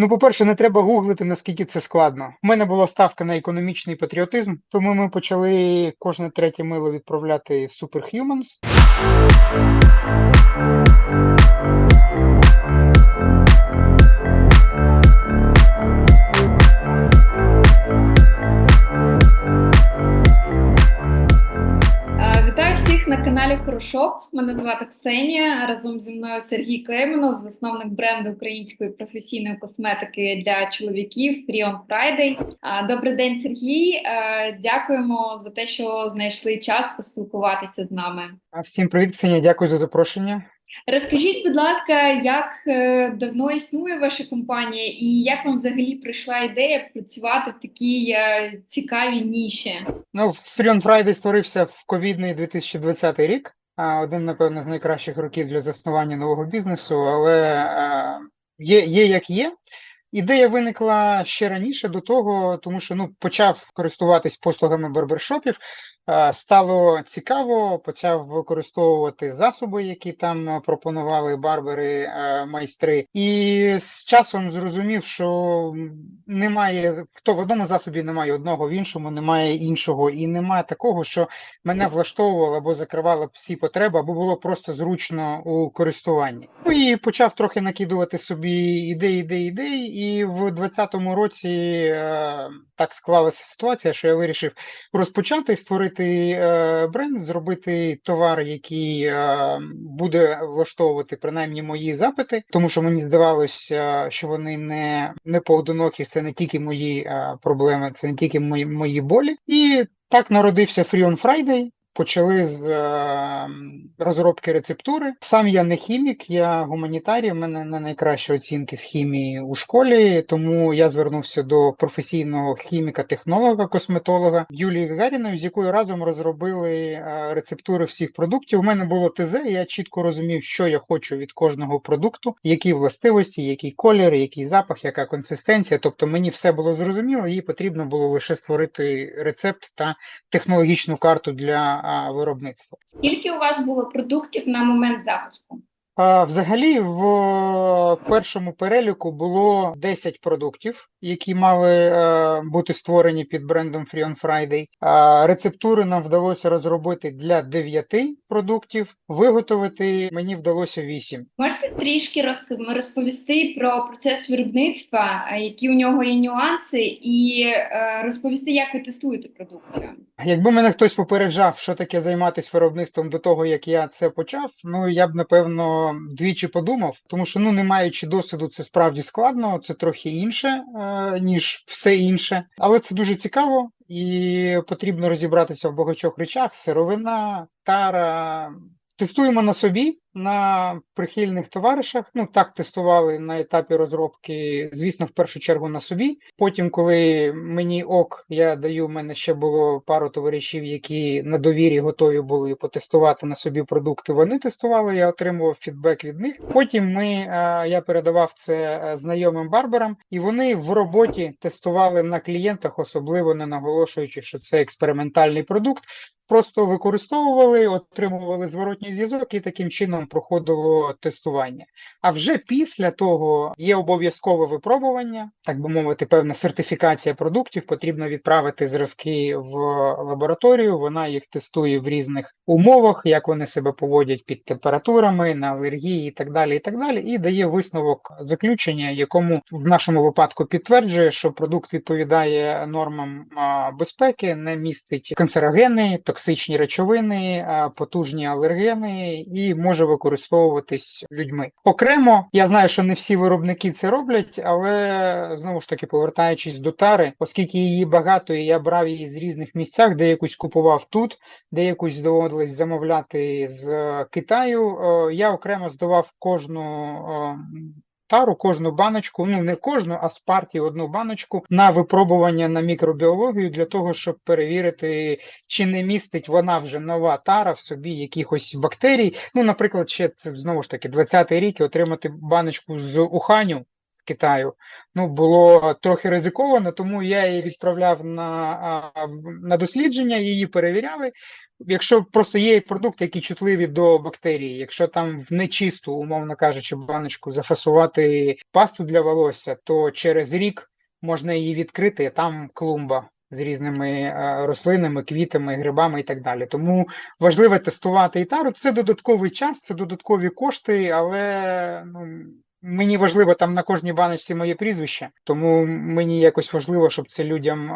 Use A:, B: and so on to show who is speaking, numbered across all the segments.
A: Ну, по-перше, не треба гуглити, наскільки це складно. У мене була ставка на економічний патріотизм, тому ми почали кожне третє мило відправляти в Superhumans.
B: Хорошоп. Мене звати Ксенія. Разом зі мною Сергій Клейменов, засновник бренду української професійної косметики для чоловіків Freon Friday. Добрий день, Сергій. Дякуємо за те, що знайшли час поспілкуватися з нами.
A: Всім привіт, Ксенія, дякую за запрошення.
B: Розкажіть, будь ласка, як е, давно існує ваша компанія, і як вам взагалі прийшла ідея працювати в такій е, цікавій ніші?
A: Ну, Freon Friday створився в ковідний 2020 рік. Один, напевно, з найкращих років для заснування нового бізнесу, але е, є, є як є. Ідея виникла ще раніше до того, тому що ну, почав користуватись послугами барбершопів, стало цікаво, почав використовувати засоби, які там пропонували барбери, майстри, і з часом зрозумів, що немає хто в одному засобі немає одного, в іншому немає іншого, і немає такого, що мене влаштовувало або закривало всі потреби, або було просто зручно у користуванні. Ну і почав трохи накидувати собі ідеї, ідеї, ідеї. І в 2020 році е, так склалася ситуація, що я вирішив розпочати створити е, бренд, зробити товар, який е, буде влаштовувати принаймні мої запити, тому що мені здавалося, що вони не, не поодинокі, це не тільки мої проблеми, це не тільки мої, мої болі. І так народився Freon Friday. Почали з е, розробки рецептури. Сам я не хімік, я гуманітарій. У мене не найкращі оцінки з хімії у школі, тому я звернувся до професійного хіміка-технолога, косметолога Юлії Гагаріної, з якою разом розробили е, рецептури всіх продуктів. У мене було ТЗ, я чітко розумів, що я хочу від кожного продукту, які властивості, який колір, який запах, яка консистенція. Тобто мені все було зрозуміло, їй потрібно було лише створити рецепт та технологічну карту для виробництва.
B: Скільки у вас було продуктів на момент запуску?
A: Взагалі, в е, першому переліку було 10 продуктів, які мали е, бути створені під брендом Freon Friday. Рецептури нам вдалося розробити для 9 продуктів. Виготовити мені вдалося 8.
B: Можете трішки розповісти про процес виробництва, е, які у нього є нюанси, і розповісти, як ви тестуєте продукцію?
A: Якби мене хтось попереджав, що таке займатися виробництвом до того, як я це почав, ну я б напевно двічі подумав, тому що ну не маючи досвіду, це справді складно, це трохи інше, е, ніж все інше, але це дуже цікаво і потрібно розібратися в багатьох речах: сировина, тара. Тестуємо на собі, на прихильних товаришах. Ну так тестували на етапі розробки, звісно, в першу чергу на собі. Потім, коли мені ок, я даю, в мене ще було пару товаришів, які на довірі готові були потестувати на собі продукти. Вони тестували, я отримував фідбек від них. Потім ми е, я передавав це е, знайомим барберам, і вони в роботі тестували на клієнтах, особливо не наголошуючи, що це експериментальний продукт. Просто використовували, отримували зворотній зв'язок і таким чином проходило тестування. А вже після того є обов'язкове випробування, так би мовити, певна сертифікація продуктів. Потрібно відправити зразки в лабораторію. Вона їх тестує в різних умовах, як вони себе поводять під температурами, на алергії і так далі. І так далі, і дає висновок заключення, якому в нашому випадку підтверджує, що продукт відповідає нормам безпеки, не містить канцерогени, токсичні речовини, потужні алергени і може використовуватись людьми. Окремо, я знаю, що не всі виробники це роблять, але знову ж таки, повертаючись до тари, оскільки її багато, і я брав її з різних місцях, де якусь купував тут, де якусь доводилось замовляти з е, Китаю. е, Я окремо здавав кожну. Тару, кожну баночку, ну не кожну, а з партії одну баночку на випробування на мікробіологію для того, щоб перевірити, чи не містить вона вже нова тара в собі якихось бактерій. Ну, наприклад, ще це знову ж таки 20-й рік і отримати баночку з Уханю. Китаю. Ну, було трохи ризиковано, тому я її відправляв на, на дослідження, її перевіряли. Якщо просто є продукти, які чутливі до бактерій, якщо там в нечисту, умовно кажучи, баночку зафасувати пасту для волосся, то через рік можна її відкрити, і там клумба з різними е, рослинами, квітами, грибами і так далі. Тому важливо тестувати і тару. Це додатковий час, це додаткові кошти, але ну, мені важливо там на кожній баночці моє прізвище, тому мені якось важливо, щоб це людям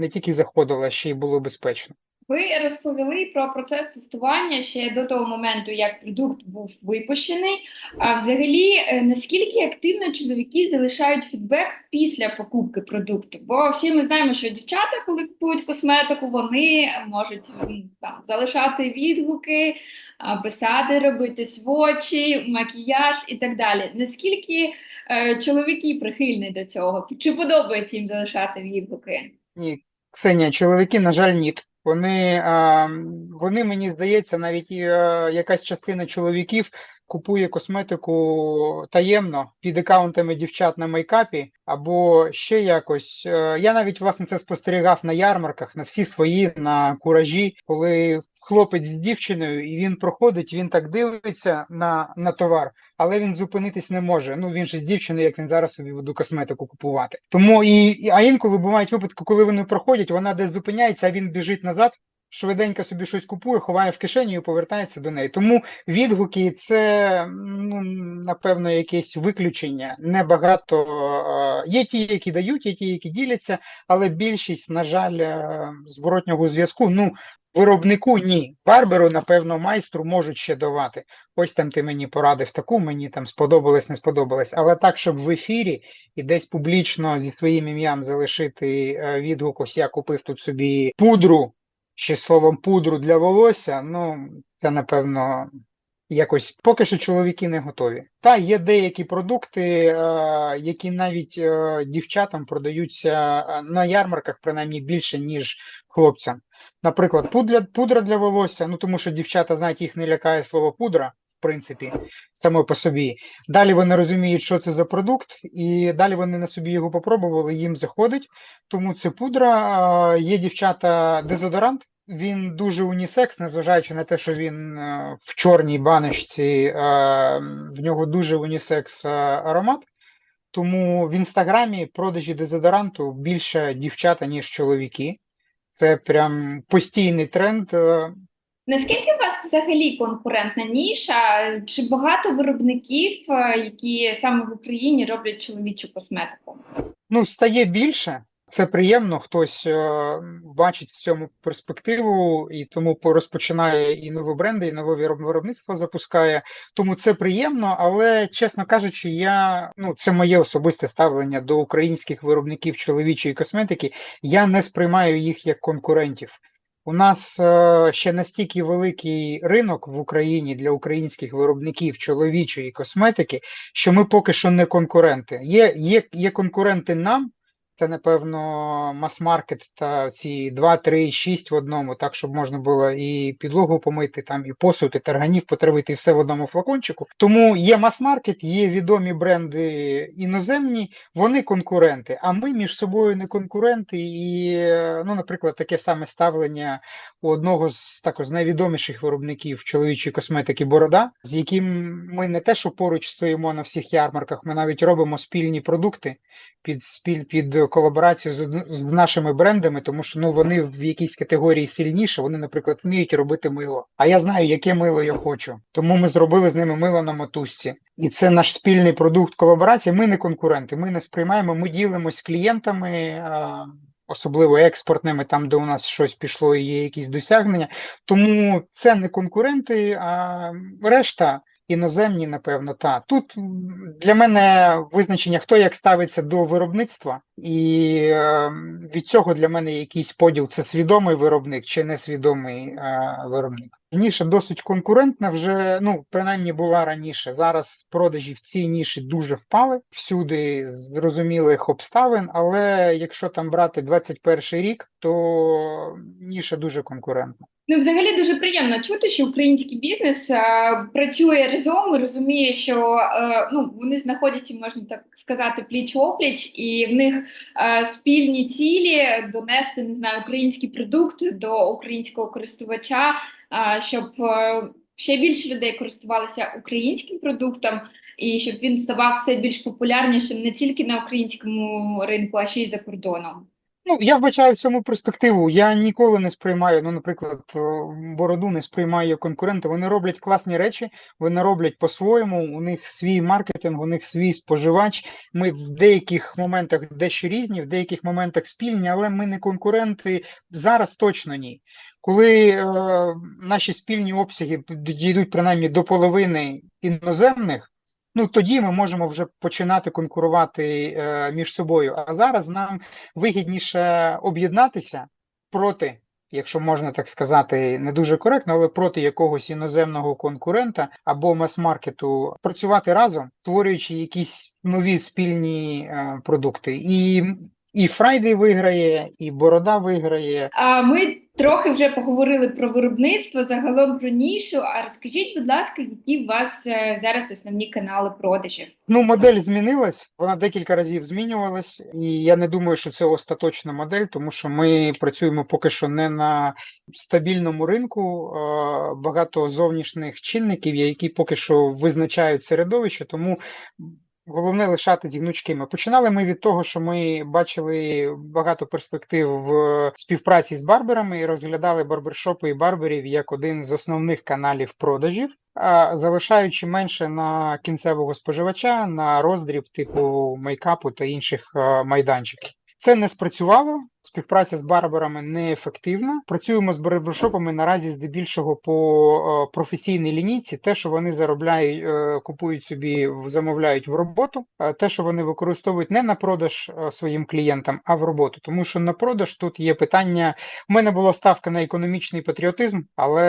A: не тільки заходило, а ще й було безпечно.
B: Ви розповіли про процес тестування ще до того моменту, як продукт був випущений. А взагалі, е, наскільки активно чоловіки залишають фідбек після покупки продукту? Бо всі ми знаємо, що дівчата, коли купують косметику, вони можуть там залишати відгуки, писати, робити свочі, макіяж і так далі. Наскільки е, чоловіки прихильні до цього? Чи подобається їм залишати відгуки?
A: Ні, Ксенія, чоловіки, на жаль, ні. Вони, вони, мені здається, навіть е, якась частина чоловіків купує косметику таємно під аккаунтами дівчат на мейкапі або ще якось. Е, Я навіть власне це спостерігав на ярмарках, на всі свої, на куражі, коли хлопець з дівчиною, і він проходить, він так дивиться на, на товар, але він зупинитись не може. Ну він же з дівчиною, як він зараз собі буду косметику купувати. Тому і, і а інколи бувають випадки, коли вони проходять, вона десь зупиняється, а він біжить назад. Швиденько собі щось купує, ховає в кишеню і повертається до неї. Тому відгуки це ну напевно якесь виключення. Небагато е, є ті, які дають, є ті, які діляться, але більшість, на жаль, е, зворотнього зв'язку. Ну виробнику ні. Барберу, напевно, майстру можуть ще давати. Ось там ти мені порадив таку, мені там сподобалось, не сподобалось. Але так, щоб в ефірі і десь публічно зі своїм ім'ям залишити е, відгук, ось я купив тут собі пудру, ще словом пудру для волосся, ну це напевно. Якось поки що чоловіки не готові. Та є деякі продукти, е, які навіть е, дівчатам продаються е, на ярмарках, принаймні більше, ніж хлопцям. Наприклад, пудра, для волосся, ну тому що дівчата знають, їх не лякає слово пудра, принципі, само по собі. Далі вони розуміють, що це за продукт, і далі вони на собі його попробували, їм заходить. Тому це пудра. Є дівчата дезодорант. Він дуже унісекс, незважаючи на те, що він е, в чорній баночці, е, в нього дуже унісекс е, аромат. Тому в інстаграмі продажі дезодоранту більше дівчата, ніж чоловіки. Це прям постійний тренд.
B: Наскільки взагалі конкурентна ніша? Чи багато виробників, е, які саме в Україні роблять чоловічу косметику?
A: Ну, стає більше. Це приємно, хтось е, бачить в цьому перспективу і тому по- розпочинає і нові бренди, і нове виробництво запускає. Тому це приємно, але чесно кажучи, я ну це моє особисте ставлення до українських виробників чоловічої косметики. Я не сприймаю їх як конкурентів. У нас е, ще настільки великий ринок в Україні для українських виробників чоловічої косметики, що ми поки що не конкуренти. Є, є, є конкуренти нам. Це, напевно, мас-маркет та ці 2, 3, 6 в одному, так, щоб можна було і підлогу помити, там, і посуд, і тарганів потравити, і все в одному флакончику. Тому є мас-маркет, є відомі бренди іноземні, вони конкуренти, а ми між собою не конкуренти. І, ну, наприклад, таке саме ставлення у одного з також найвідоміших виробників чоловічої косметики Борода, з яким ми не те, що поруч стоїмо на всіх ярмарках, ми навіть робимо спільні продукти під спіль під колаборацію з, з нашими брендами, тому що ну вони в якійсь категорії сильніше. Вони, наприклад, вміють робити мило. А я знаю, яке мило я хочу. Тому ми зробили з ними мило на мотузці. І це наш спільний продукт колаборації. Ми не конкуренти. Ми не сприймаємо. Ми ділимось з клієнтами. Особливо експортними, там, де у нас щось пішло і є якісь досягнення. Тому це не конкуренти, а решта іноземні, напевно, та. Тут для мене визначення, хто як ставиться до виробництва, І е, від цього для мене якийсь поділ це свідомий виробник чи несвідомий е, виробник. Ніша досить конкурентна, вже ну принаймні була раніше. Зараз продажі в цій ніші дуже впали всюди зрозумілих обставин. Але якщо там брати 21 рік, то ніша дуже конкурентна.
B: Ну, взагалі дуже приємно чути, що український бізнес е, працює разом розуміє, що е, ну вони знаходяться, можна так сказати, пліч опліч, і в них спільні цілі донести не знаю український продукт до українського користувача, е, щоб е, ще більше людей користувалися українським продуктом, і щоб він ставав все більш популярнішим не тільки на українському ринку, а ще й за кордоном.
A: Ну, я вбачаю в цьому перспективу. Я ніколи не сприймаю, ну, наприклад, бороду не сприймаю як конкурента. Вони роблять класні речі, вони роблять по-своєму. У них свій маркетинг, у них свій споживач. Ми в деяких моментах дещо різні, в деяких моментах спільні, але ми не конкуренти. Зараз точно ні. Коли е, наші спільні обсяги дійдуть принаймні до половини іноземних. Ну, тоді ми можемо вже починати конкурувати е, між собою. А зараз нам вигідніше об'єднатися проти, якщо можна так сказати, не дуже коректно, але проти якогось іноземного конкурента або мас-маркету, працювати разом, створюючи якісь нові спільні е, продукти. І, і Фрайдей виграє, і Борода виграє.
B: А ми трохи вже поговорили про виробництво, загалом про нішу. А розкажіть, будь ласка, які у вас е, зараз основні канали продажів?
A: Ну, модель змінилась, вона декілька разів змінювалась, і я не думаю, що це остаточна модель, тому що ми працюємо поки що не на стабільному ринку. е, Багато зовнішніх чинників, які поки що визначають середовище, тому головне лишати гнучкими. Починали ми від того, що ми бачили багато перспектив в співпраці з барберами і розглядали барбершопи і барберів як один з основних каналів продажів а залишаючи менше на кінцевого споживача, на роздріб типу мейкапу та інших майданчиків. Це не спрацювало. Співпраця з барберами неефективна. Працюємо з барбершопами наразі здебільшого по е, професійній лінійці. Те, що вони заробляють, е, купують собі, замовляють в роботу. а Те, що вони використовують не на продаж е, своїм клієнтам, а в роботу. Тому що на продаж тут є питання. У мене була ставка на економічний патріотизм, але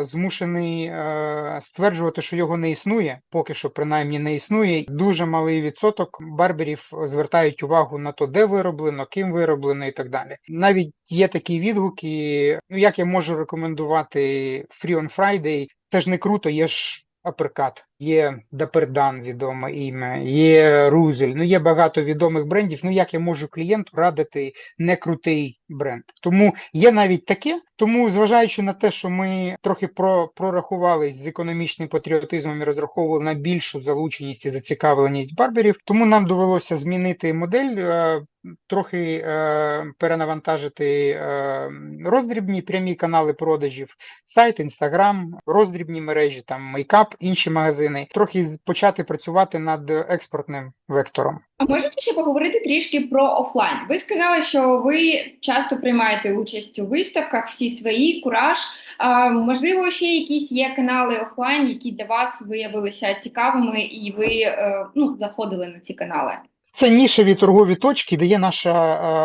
A: е, змушений е, стверджувати, що його не існує, поки що принаймні не існує. Дуже малий відсоток барберів звертають увагу на то, де вироблено, ким вироблено і так далі. Навіть є такі відгуки. Ну як я можу рекомендувати Free on Friday, це ж не круто, є ж. Аперкат, є Дапердан, відоме ім'я, є Рузель. Ну є багато відомих брендів. Ну як я можу клієнту радити не крутий бренд? Тому є навіть таке. Тому, зважаючи на те, що ми трохи про, прорахувались з економічним патріотизмом і розраховували на більшу залученість і зацікавленість барберів, тому нам довелося змінити модель. е, Трохи е, перенавантажити е, роздрібні прямі канали продажів, сайт, інстаграм, роздрібні мережі, там мейкап, інші магазини, трохи почати працювати над експортним вектором.
B: А можемо ще поговорити трішки про офлайн? Ви сказали, що ви часто приймаєте участь у виставках, всі свої, кураж. А, можливо, ще якісь є канали офлайн, які для вас виявилися цікавими, і ви е, ну, заходили на ці канали.
A: Це нішеві торгові точки, де є наша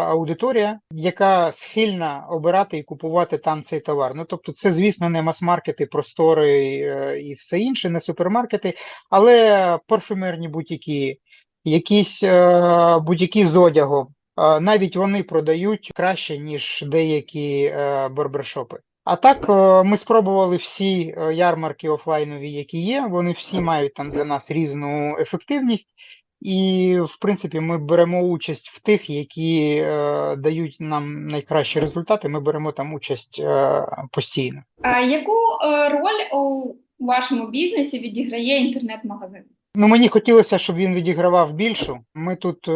A: аудиторія, яка схильна обирати і купувати там цей товар. Ну тобто, це, звісно, не мас-маркети, простори е, і все інше, не супермаркети, але парфюмерні бутіки, якісь е, бутіки з одягом. Е, навіть вони продають краще, ніж деякі барбершопи. А так, ми спробували всі ярмарки офлайнові, які є. Вони всі мають там для нас різну ефективність. І, в принципі, ми беремо участь в тих, які е, дають нам найкращі результати. Ми беремо там участь е, постійно.
B: А яку е, роль у вашому бізнесі відіграє інтернет-магазин?
A: Ну, мені хотілося, щоб він відігравав більшу. Ми тут е,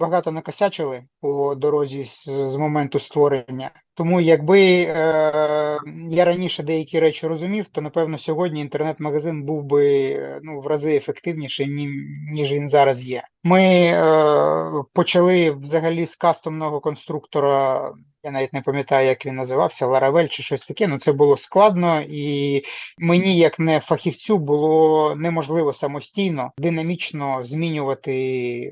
A: багато накосячили по дорозі з, з моменту створення. Тому якби е, я раніше деякі речі розумів, то напевно сьогодні інтернет-магазин був би ну, в рази ефективніший, ні, ніж він зараз є. Ми е, почали взагалі з кастомного конструктора. Я навіть не пам'ятаю, як він називався, Laravel чи щось таке. Ну це було складно, і мені, як не фахівцю, було неможливо самостійно динамічно змінювати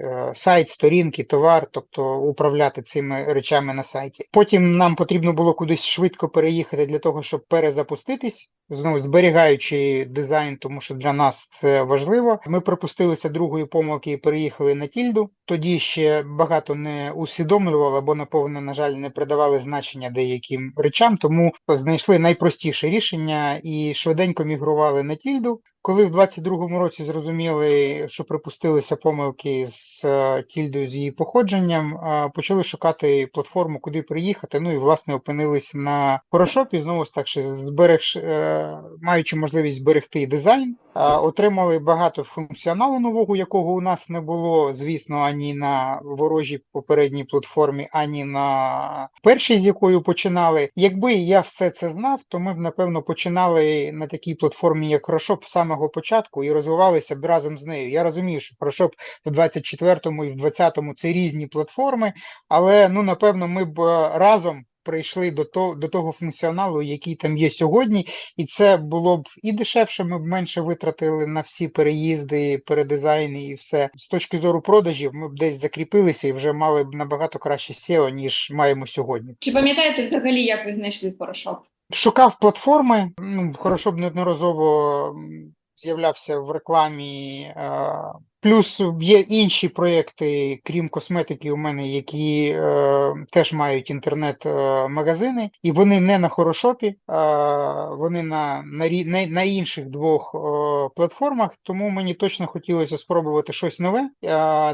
A: е, сайт, сторінки, товар, тобто управляти цими речами на сайті. Потім нам потрібно було кудись швидко переїхати для того, щоб перезапуститись. Знову зберігаючи дизайн, тому що для нас це важливо. Ми припустилися другої помилки і переїхали на тільду. Тоді ще багато не усвідомлювали, або наповно, на жаль, не придавали значення деяким речам, тому знайшли найпростіше рішення і швиденько мігрували на тільду. Коли в 22-му році зрозуміли, що припустилися помилки з е, тільдою з її походженням, е, почали шукати платформу, куди приїхати. Ну і власне опинились на Хорошопі. Знову ж так, що зберегш, е, маючи можливість зберегти дизайн, е, отримали багато функціоналу нового, якого у нас не було, звісно, ані на ворожій попередній платформі, ані на першій, з якою починали. Якби я все це знав, то ми б напевно починали на такій платформі, як Хорошоп, з самого початку і розвивалися б разом з нею. Я розумію, що Хорошоп в 24-му і в 20-му це різні платформи, але ну напевно ми б е, разом. Прийшли до того до того функціоналу, який там є сьогодні, і це було б і дешевше. Ми б менше витратили на всі переїзди, передизайни і все. З точки зору продажів, ми б десь закріпилися і вже мали б набагато краще SEO, ніж маємо сьогодні.
B: Чи пам'ятаєте взагалі, як ви знайшли Photoshop?
A: Шукав платформи. Ну, хорошо б неодноразово з'являвся в рекламі. е, Плюс є інші проекти, крім косметики, у мене, які е, теж мають інтернет-магазини, і вони не на Хорошопі, е, вони на, на, на, на інших двох е, платформах. Тому мені точно хотілося спробувати щось нове. е,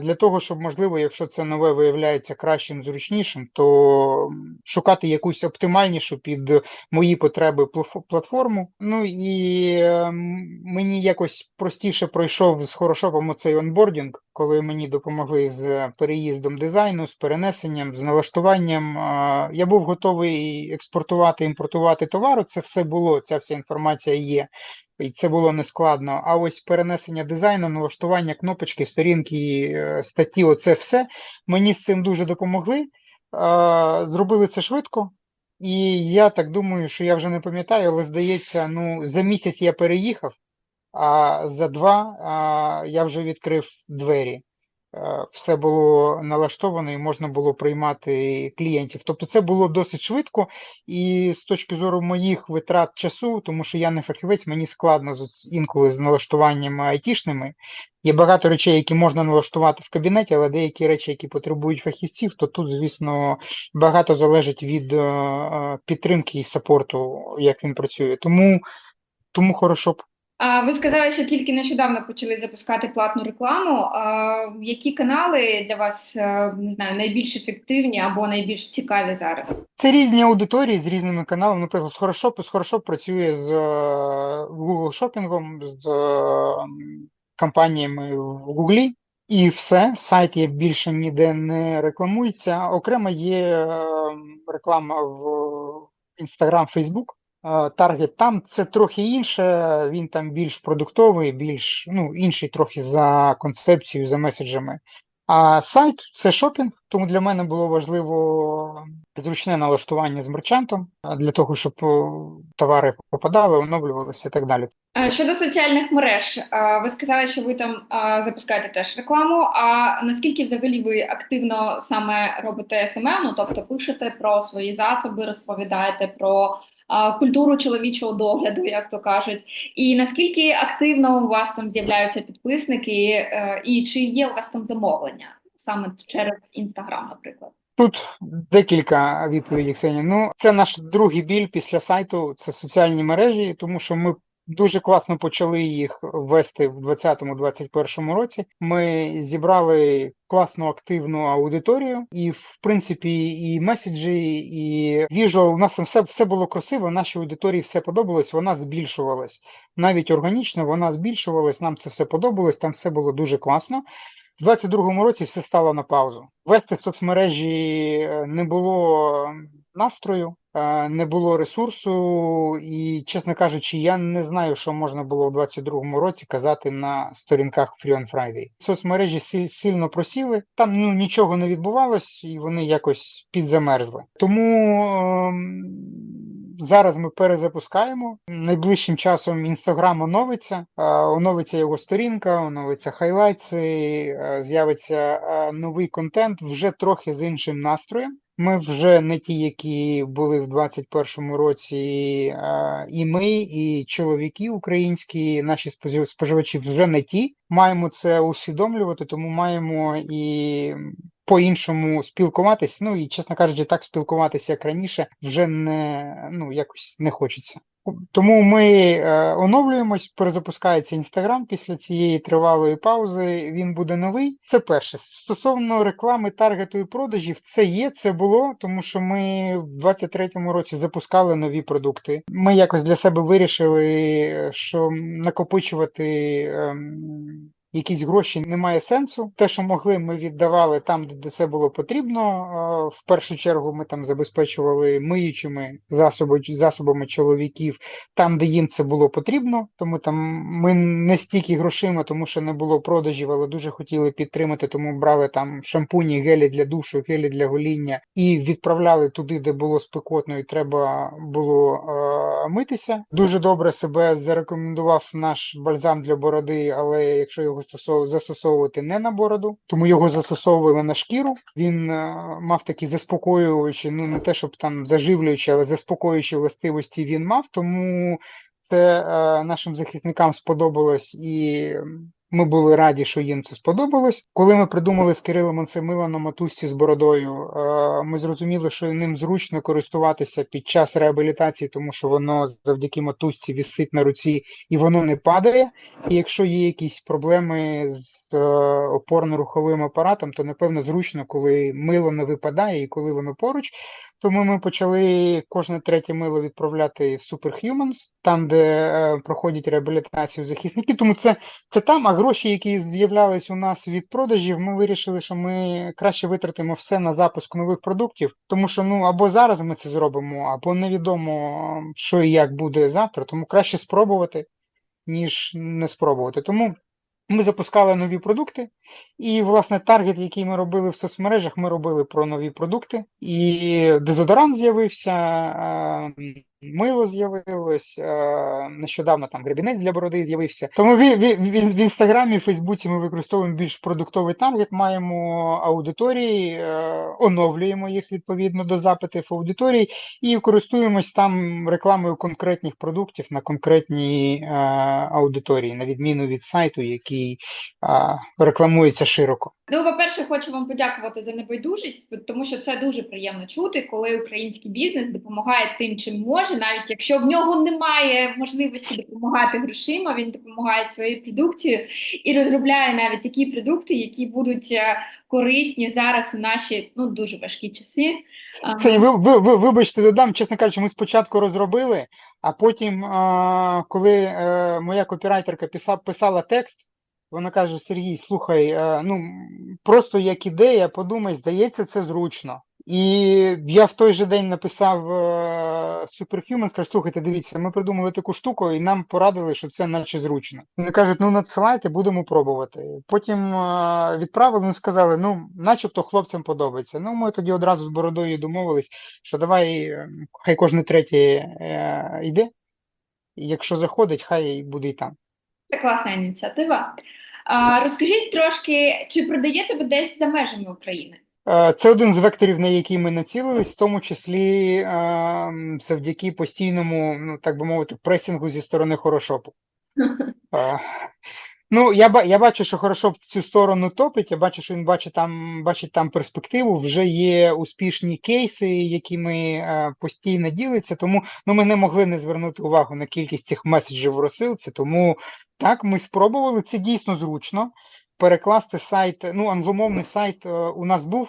A: Для того, щоб, можливо, якщо це нове виявляється кращим, зручнішим, то шукати якусь оптимальнішу під мої потреби платформу. Ну і ем, мені якось простіше пройшов з Хорошопом оцей онбордінг, коли мені допомогли з переїздом дизайну, з перенесенням, з налаштуванням. Я був готовий експортувати, імпортувати товару. Це все було, ця вся інформація є. І це було нескладно. А ось перенесення дизайну, налаштування кнопочки, сторінки, е, статті, оце все мені з цим дуже допомогли. Зробили це швидко. І я так думаю, що я вже не пам'ятаю, але здається, ну за місяць я переїхав, а за два а, я вже відкрив двері. Е, Все було налаштовано і можна було приймати клієнтів. Тобто це було досить швидко, і з точки зору моїх витрат часу, тому що я не фахівець, мені складно інколи з налаштуваннями айтішними. Є багато речей, які можна налаштувати в кабінеті, але деякі речі, які потребують фахівців, то тут, звісно, багато залежить від е, е, підтримки і сапорту, як він працює. Тому, тому хорошо б.
B: А ви сказали, що тільки нещодавно почали запускати платну рекламу. Які канали для вас е, не знаю найбільш ефективні або найбільш цікаві зараз?
A: Це різні аудиторії з різними каналами. Наприклад, Хорошоп, з Хорошоп працює з е, Google шопінгом, з е, компаніями в Гуглі. І все, сайт є більше ніде не рекламується. Окремо є реклама в Instagram, Facebook. Е, Таргет там це трохи інше, він там більш продуктовий, більш ну, інший трохи за концепцією, за меседжами. А сайт це шопінг, тому для мене було важливо зручне налаштування з мерчантом для того, щоб товари попадали, оновлювалися і так далі.
B: Е, Щодо соціальних мереж, е, ви сказали, що ви там е, запускаєте теж рекламу. А наскільки взагалі ви активно саме робите СММ? Ну тобто пишете про свої засоби, розповідаєте про е, культуру чоловічого догляду, як то кажуть, і наскільки активно у вас там з'являються підписники, е, і чи є у вас там замовлення саме через інстаграм, наприклад?
A: Тут декілька відповідей, Ксенія. Ну, це наш другий біль після сайту, це соціальні мережі, тому що ми дуже класно почали їх вести в 2020-2021 році. Ми зібрали класну активну аудиторію, і в принципі і меседжі, і віжуал. У нас там все, все було красиво. Нашій аудиторії все подобалось. Вона збільшувалась навіть органічно. Вона збільшувалась. Нам це все подобалось. Там все було дуже класно. У 22-му році все стало на паузу. Вести соцмережі е, не було настрою, е, не було ресурсу, і, чесно кажучи, я не знаю, що можна було в 22-му році казати на сторінках Free on Friday. Соцмережі силь- сильно просіли, там ну, нічого не відбувалось, і вони якось підзамерзли. Тому ем, зараз ми перезапускаємо. Найближчим часом Інстаграм оновиться, е, оновиться його сторінка, оновиться хайлайтси, е, з'явиться новий контент вже трохи з іншим настроєм. Ми вже не ті, які були в 21-му році, і ми, і чоловіки українські, наші спожив- споживачі вже не ті. Маємо це усвідомлювати, тому маємо і по-іншому спілкуватись. Ну і, чесно кажучи, так спілкуватися, як раніше, вже не ну якось не хочеться. Тому ми е, оновлюємось, перезапускається інстаграм після цієї тривалої паузи. Він буде новий. Це перше. Стосовно реклами, таргету і продажів, це є, це було, тому що ми в 23-му році запускали нові продукти. Ми якось для себе вирішили, що накопичувати. Якісь гроші немає сенсу. Те, що могли, ми віддавали там, де це було потрібно. В першу чергу ми там забезпечували миючими засоби, засобами чоловіків там, де їм це було потрібно. Тому там ми не стільки грошима, тому що не було продажів, але дуже хотіли підтримати, тому брали там шампуні, гелі для душу, гелі для гоління і відправляли туди, де було спекотно, і треба було е, митися. Дуже добре себе зарекомендував наш бальзам для бороди, але якщо його стосов- застосовувати не на бороду, тому його застосовували на шкіру. Він е, мав такі заспокоюючі, ну не те, щоб там заживлюючі, але заспокоюючі властивості він мав. Тому це е, нашим захисникам сподобалось і. Ми були раді, що їм це сподобалось. Коли ми придумали з Кирилом Анцемиланом матусці з бородою, е, ми зрозуміли, що ним зручно користуватися під час реабілітації, тому що воно завдяки матусці висить на руці і воно не падає. І якщо є якісь проблеми з е, опорно-руховим апаратом, то напевно зручно, коли мило не випадає і коли воно поруч. Тому ми почали кожне третє мило відправляти в Superhumans, там, де е, проходять реабілітацію захисники. Тому це, це там, а гроші, які з'являлись у нас від продажів, ми вирішили, що ми краще витратимо все на запуск нових продуктів, тому що ну або зараз ми це зробимо, або невідомо, що і як буде завтра. Тому краще спробувати, ніж не спробувати. Тому ми запускали нові продукти, і, власне, таргет, який ми робили в соцмережах, ми робили про нові продукти. І дезодорант з'явився, мило з'явилось, е, нещодавно там гребінець для бороди з'явився. Тому в, в, інстаграмі, Фейсбуці ми використовуємо більш продуктовий таргет, маємо аудиторії, е, оновлюємо їх відповідно до запитів аудиторії і користуємось там рекламою конкретних продуктів на конкретній е, аудиторії, на відміну від сайту, який рекламується широко.
B: Ну, по-перше, хочу вам подякувати за небайдужість, тому що це дуже приємно чути, коли український бізнес допомагає тим, чим може, навіть якщо в нього немає можливості допомагати грошима, він допомагає своєю продукцією і розробляє навіть такі продукти, які будуть е, корисні зараз у наші ну дуже важкі часи.
A: Це ви, ви, ви вибачте, додам, чесно кажучи, ми спочатку розробили, а потім, коли е, моя копірайтерка писала текст, вона каже: Сергій, слухай, е, ну просто як ідея, подумай, здається, це зручно. І я в той же день написав е, Superhuman, скажу, слухайте, дивіться, ми придумали таку штуку, і нам порадили, що це наче зручно. Вони кажуть, ну надсилайте, будемо пробувати. Потім е, відправили, вони сказали, ну, начебто хлопцям подобається. Ну, ми тоді одразу з бородою домовились, що давай, хай кожне третє йде. Якщо заходить, хай буде і там.
B: Це класна ініціатива. Розкажіть трошки, чи продаєте ви десь за межами України?
A: Е, Це один з векторів, на який ми націлились, в тому числі е, завдяки постійному, ну так би мовити, пресингу зі сторони Хорошопу. Ну, я, я бачу, що хорошо в цю сторону топить. Я бачу, що він бачить там, бачить там перспективу. Вже є успішні кейси, якими е, постійно ділиться. Тому ну, ми не могли не звернути увагу на кількість цих меседжів в розсилці. Тому так, ми спробували. Це дійсно зручно. Перекласти сайт, ну, англомовний сайт е, у нас був.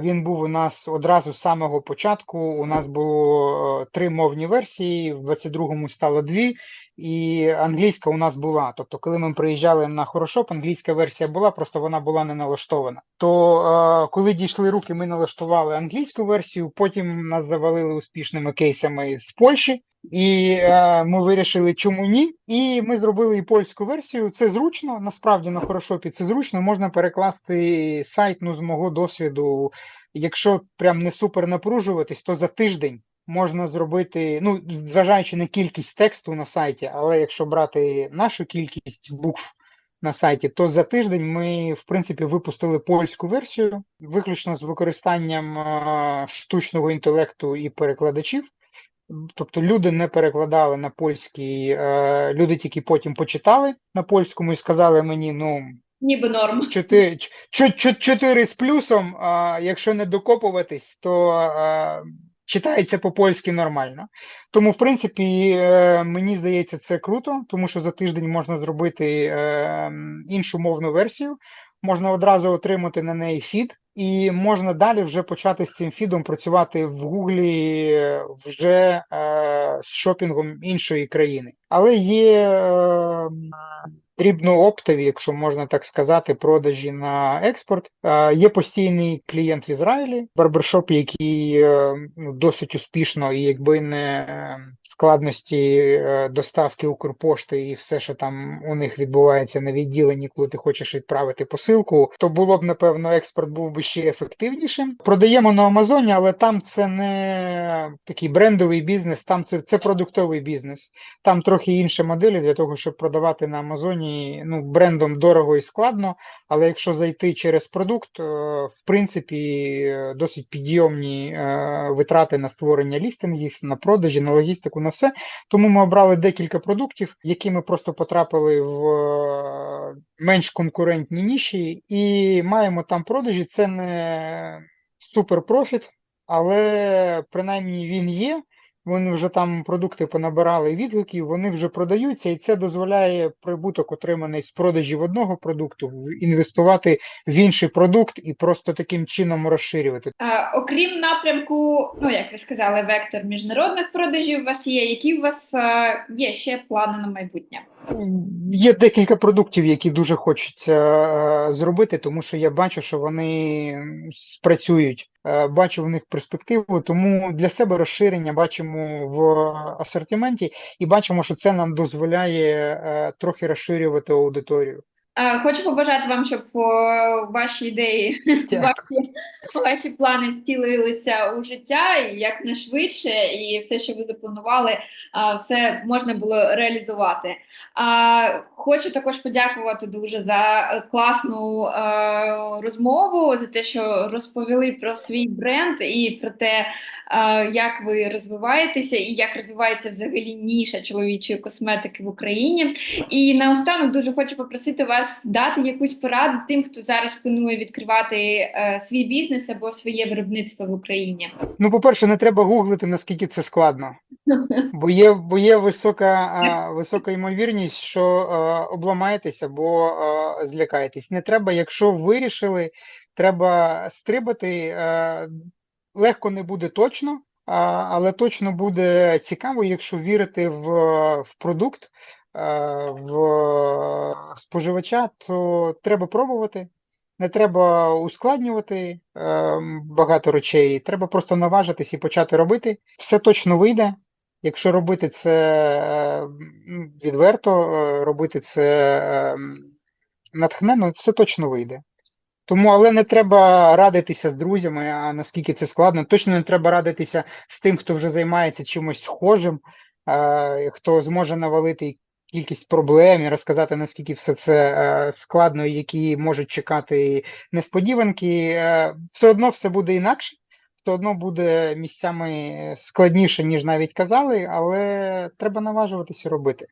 A: Він був у нас одразу з самого початку. У нас було е, три мовні версії, в 22-му стало дві. і англійська у нас була. Тобто, коли ми приїжджали на Хорошоп, англійська версія була, просто вона була не налаштована. То е, коли дійшли руки, ми налаштували англійську версію, потім нас завалили успішними кейсами з Польщі. І е, ми вирішили, чому ні. І ми зробили і польську версію. Це зручно. Насправді на хорошопі це зручно. Можна перекласти сайт. Ну, з мого досвіду, якщо прям не супер напружуватись, то за тиждень можна зробити. Ну, зважаючи на кількість тексту на сайті, але якщо брати нашу кількість букв на сайті, то за тиждень ми, в принципі, випустили польську версію, виключно з використанням е, штучного інтелекту і перекладачів. Тобто люди не перекладали на польський, е, люди тільки потім почитали на польському і сказали мені, ну,
B: Ніби норм.
A: 4, 4 з плюсом, а якщо не докопуватись, то а, читається по-польськи нормально. Тому, в принципі, е, мені здається, це круто, тому що за тиждень можна зробити е, іншу мовну версію, можна одразу отримати на неї фід, і можна далі вже почати з цим фідом працювати в Гуглі вже е, з шопінгом іншої країни. Але є е, дрібнооптові, якщо можна так сказати, продажі на експорт. Є постійний клієнт в Ізраїлі, барбершоп, який е, ну, досить успішно, і якби не е, складності е, доставки Укрпошти і все, що там у них відбувається на відділенні, коли ти хочеш відправити посилку, то було б напевно експорт був би ще ефективнішим. Продаємо на Амазоні, але там це не такий брендовий бізнес, там це, це продуктовий бізнес. Там трохи інші моделі для того, щоб продавати на Амазоні. Ну, брендом дорого і складно, але якщо зайти через продукт, е, в принципі, е, досить підйомні е, витрати на створення лістингів, на продажі, на логістику, на все. Тому ми обрали декілька продуктів, які ми просто потрапили в менш конкурентні ніші, і маємо там продажі. Це не супер профіт, але принаймні він є. Вони вже там продукти понабирали відгуків, вони вже продаються, і це дозволяє прибуток, отриманий з продажів одного продукту, інвестувати в інший продукт і просто таким чином розширювати.
B: Е, окрім напрямку, ну як ви сказали, вектор міжнародних продажів у вас є. Які у вас е, є ще плани на майбутнє?
A: Є декілька продуктів, які дуже хочеться е, зробити, тому що я бачу, що вони спрацюють. Е, Бачу в них перспективу, тому для себе розширення бачимо в асортименті і бачимо, що це нам дозволяє е, трохи розширювати аудиторію.
B: Хочу побажати вам, щоб ваші ідеї, ваші, ваші плани втілилися у життя якнайшвидше, і все, що ви запланували, все можна було реалізувати. Хочу також подякувати дуже за класну е, розмову, за те, що розповіли про свій бренд і про те, як ви розвиваєтеся і як розвивається взагалі ніша чоловічої косметики в Україні. І наостанок дуже хочу попросити вас дати якусь пораду тим, хто зараз планує відкривати е, свій бізнес або своє виробництво в Україні.
A: Ну, по-перше, не треба гуглити, наскільки це складно. Бо є, бо є висока, висока ймовірність, що обламаєтесь або злякаєтесь. Не треба, якщо вирішили, треба стрибати. Легко не буде точно, але точно буде цікаво, якщо вірити в, в продукт, в споживача, то треба пробувати. Не треба ускладнювати е, багато речей, треба просто наважитись і почати робити. Все точно вийде. Якщо робити це е, відверто, е, робити це е, м, натхненно, все точно вийде. Тому, але не треба радитися з друзями, а наскільки це складно. Точно не треба радитися з тим, хто вже займається чимось схожим, е, хто зможе навалити кількість проблем і розказати, наскільки все це е, складно, які можуть чекати несподіванки. Е, Все одно все буде інакше, все одно буде місцями складніше, ніж навіть казали, але треба наважуватися робити.